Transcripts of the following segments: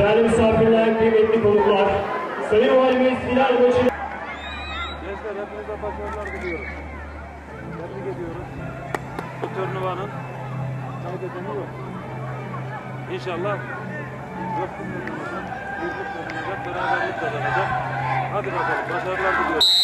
Değerli misafirler, kıymetli konuklar, Sayın Valimiz final maçı Gençler hepinize başarılar diliyoruz. Tebrik ediyoruz. Bu turnuvanın kaybedeni yok. İnşallah kazanacak, birlik kazanacak, beraberlik kazanacak. Hadi bakalım başarılar diliyoruz.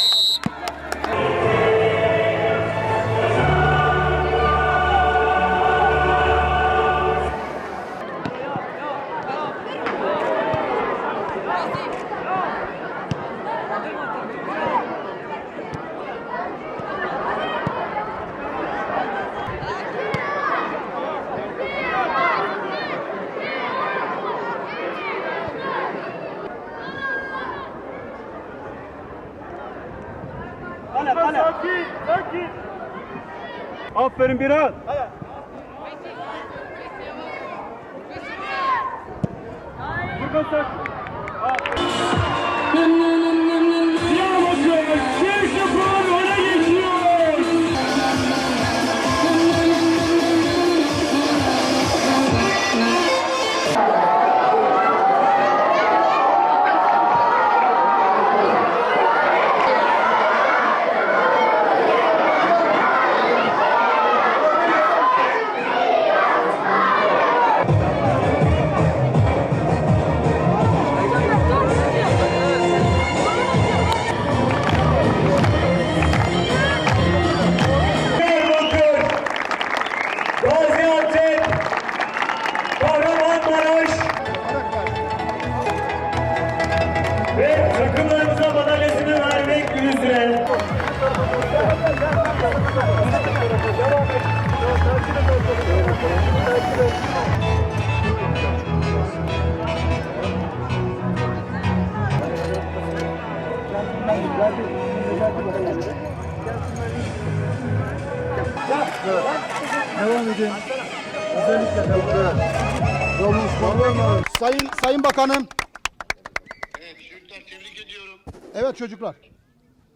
Aferin Biral. Furkan sakin. Diyarbakır Sayın Sayın Bakanım. Evet çocuklar tebrik ediyorum. Evet çocuklar.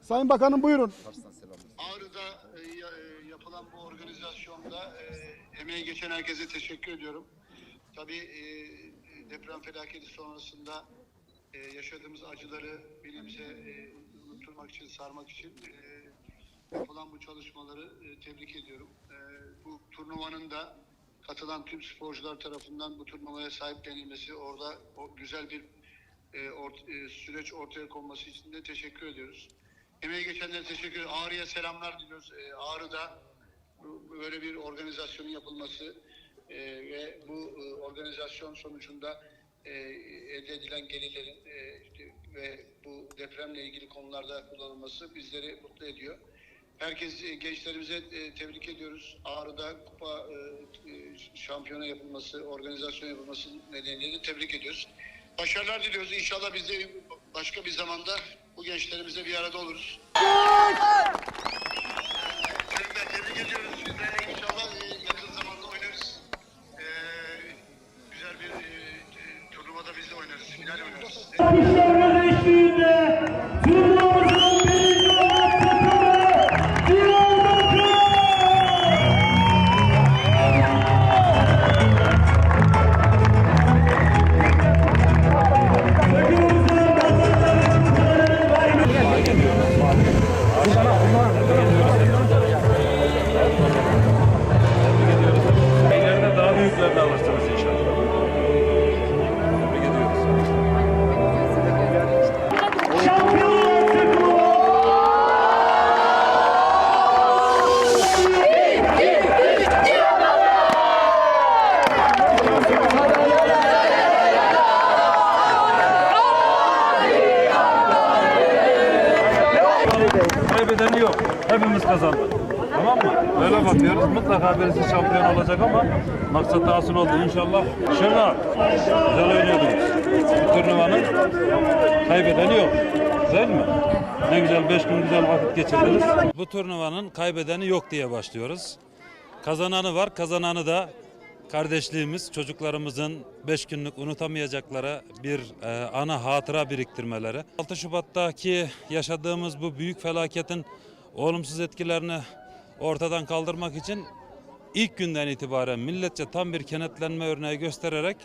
Sayın Bakanım buyurun. Ağrı'da e, e, yapılan bu organizasyonda e, emeği geçen herkese teşekkür ediyorum. Tabii e, deprem felaketi sonrasında e, yaşadığımız acıları bilimize e, unutturmak için, sarmak için e, yapılan bu çalışmaları e, tebrik ediyorum. E, bu turnuvanın da katılan tüm sporcular tarafından bu turnuvaya sahiplenilmesi, orada o güzel bir e, süreç ortaya konması için de teşekkür ediyoruz. Emeği geçenlere teşekkür ediyoruz. Ağrı'ya selamlar diliyoruz. E, Ağrı'da böyle bir organizasyonun yapılması ve bu organizasyon sonucunda elde edilen gelirlerin ve bu depremle ilgili konularda kullanılması bizleri mutlu ediyor. Herkes e, gençlerimize e, tebrik ediyoruz. Ağrı'da kupa e, şampiyona yapılması, organizasyon yapılması nedeniyle de tebrik ediyoruz. Başarılar diliyoruz. İnşallah biz de başka bir zamanda bu gençlerimize bir arada oluruz. Tebrik ediyoruz. Kazandık. Tamam mı? Böyle bakıyoruz. Mutlaka birisi şampiyon olacak ama maksat asıl oldu inşallah. Şırnak. Güzel oynuyordunuz. Bu turnuvanın kaybedeni yok. Güzel mi? Ne güzel beş gün güzel vakit geçirdiniz. Bu turnuvanın kaybedeni yok diye başlıyoruz. Kazananı var. Kazananı da kardeşliğimiz, çocuklarımızın 5 günlük unutamayacakları bir e, ana hatıra biriktirmeleri. 6 Şubat'taki yaşadığımız bu büyük felaketin olumsuz etkilerini ortadan kaldırmak için ilk günden itibaren milletçe tam bir kenetlenme örneği göstererek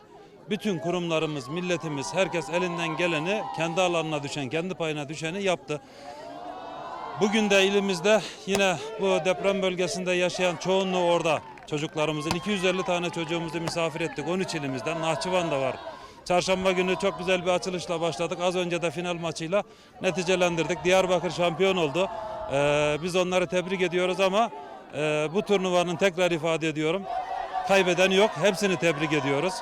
bütün kurumlarımız, milletimiz, herkes elinden geleni kendi alanına düşen, kendi payına düşeni yaptı. Bugün de ilimizde yine bu deprem bölgesinde yaşayan çoğunluğu orada çocuklarımızın 250 tane çocuğumuzu misafir ettik 13 ilimizden. Nahçıvan da var. Çarşamba günü çok güzel bir açılışla başladık. Az önce de final maçıyla neticelendirdik. Diyarbakır şampiyon oldu. Ee, biz onları tebrik ediyoruz ama e, bu turnuvanın tekrar ifade ediyorum. Kaybeden yok. Hepsini tebrik ediyoruz.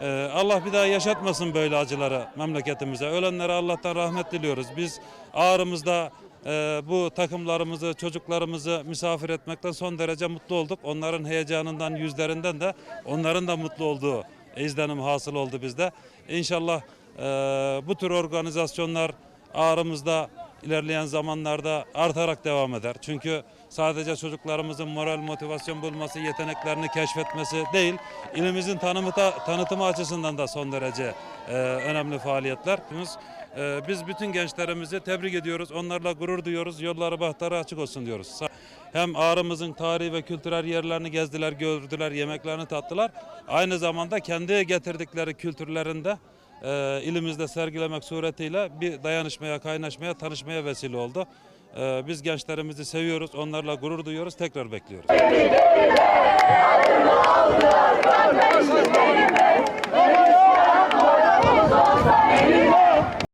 Ee, Allah bir daha yaşatmasın böyle acıları memleketimize. Ölenlere Allah'tan rahmet diliyoruz. Biz ağrımızda e, bu takımlarımızı, çocuklarımızı misafir etmekten son derece mutlu olduk. Onların heyecanından, yüzlerinden de onların da mutlu olduğu izlenim hasıl oldu bizde. İnşallah e, bu tür organizasyonlar ağrımızda ilerleyen zamanlarda artarak devam eder. Çünkü sadece çocuklarımızın moral motivasyon bulması, yeteneklerini keşfetmesi değil, ilimizin tanımı tanıtımı açısından da son derece e, önemli faaliyetler. E, biz bütün gençlerimizi tebrik ediyoruz, onlarla gurur duyuyoruz, yolları bahtları açık olsun diyoruz. Hem Ağrı'mızın tarihi ve kültürel yerlerini gezdiler, gördüler, yemeklerini tattılar. Aynı zamanda kendi getirdikleri kültürlerinde e, ilimizde sergilemek suretiyle bir dayanışmaya, kaynaşmaya, tanışmaya vesile oldu. E, biz gençlerimizi seviyoruz, onlarla gurur duyuyoruz, tekrar bekliyoruz.